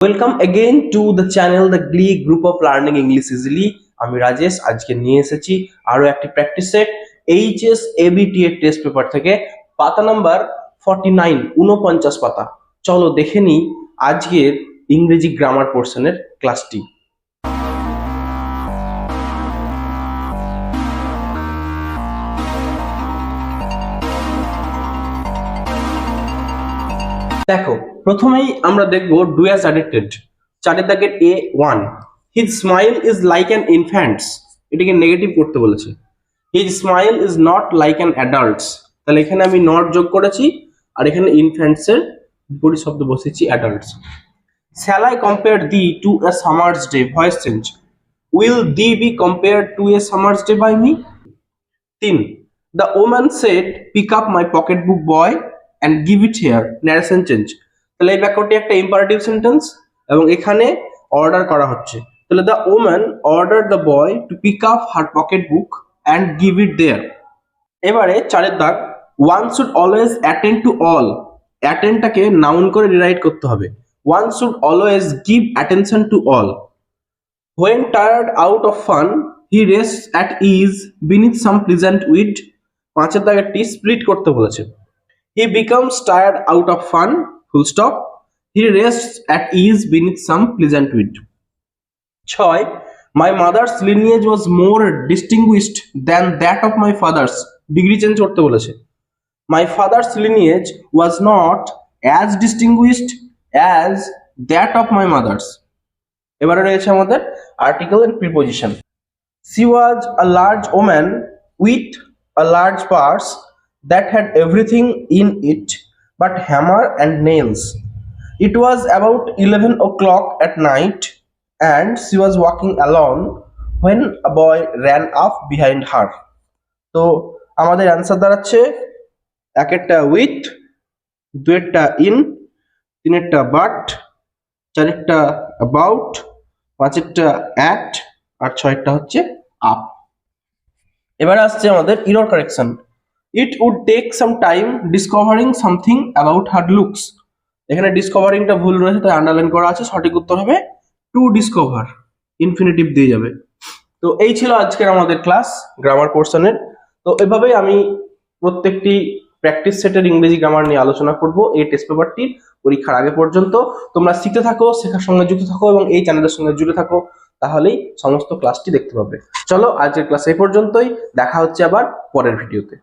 Welcome again to the channel the glee group of learning English easily আমি রাজেশ, আজকে নিয়ে এসেছি আরও একটি প্র্যাকটিস সেট এইচএস এবিটি এর টেস্ট পেপার থেকে, পাতা নাম্বার ফর্টি নাইন উনপঞ্চাশ পাতা। চলো দেখে নিই আজকের ইংরেজি গ্রামার পোর্শনের ক্লাসটি দেখো প্রথমেই আমরা দেখব ডু অ্যাজ অ্যাডিক্টেড। চারের দাগের A one. His smile is like an infants. এটাকে নেগেটিভ করতে বলেছে। His smile is not like an adults. তাহলে এখানে আমি নট যোগ করেছি, আর এখানে ইনফ্যান্টসের বিপরীত শব্দ বসেছি adults. Shall I compare thee to a summer's day? Voice change. Will thee be compare to a summer's day by me? তিন। The woman said, pick up my pocket book boy and give it here. Narration change. তাহলে এই বাক্যটি একটা imperative sentence এবং এখানে order করা হচ্ছে। তাহলে the woman order the boy to pick up her pocket book and give it there এবারে চারের দাগ one should always attend to all অ্যাটেন্ডটাকে noun করে রিরাইট করতে হবে। One should always give attention to all When tired out of fun he rest at is beneath some pleasant weed. পাঁচের দাগেরটি split করতে বলেছে। He becomes tired out of fun full stop he rest at is beneath some pleasant weed ছয় my mother's lineage was more distinguished than that of my father's degree change করতে বলেছে। My father's lineage was not as distinguished as that of my mother's এবারে রয়েছে আমাদের article and preposition she was a large woman with a large purse that had everything in it hammer and nails it was about eleven o'clock at night and she was walking alone when a boy ran up behind her তো আমাদের answer দাঁড়াচ্ছে এক একটা with দুয়েরটা in তিনেরটা but চারেরটা about পাঁচেরটা at আর ছয়েরটা হচ্ছে আপ এবারে আসছে আমাদের error correction it would take some time discovering something about her looks এখানে ডিসকভারিংটা ভুল রয়েছে, তাই আন্ডারলাইন করা আছে। সঠিক উত্তর হবে টু ডিসকভার ইনফিনিটিভ দিয়ে যাবে। তো এই ছিল আজকের আমাদের ক্লাস গ্রামার পোর্শনের তো এভাবেই আমি প্রত্যেকটি প্র্যাকটিস সেটের ইংরেজি গ্রামার নিয়ে আলোচনা করব এই টেস্ট পেপারটি পরীক্ষার আগে পর্যন্ত। তোমরা শিখতে থাকো, শেখার সঙ্গে যুক্ত থাকো এবং এই চ্যানেলের সঙ্গে জুড়ে থাকো, তাহলেই সমস্ত ক্লাসটি দেখতে পাবে। চলো আজকের ক্লাস এই পর্যন্তই। দেখা হচ্ছে আবার পরের ভিডিওতে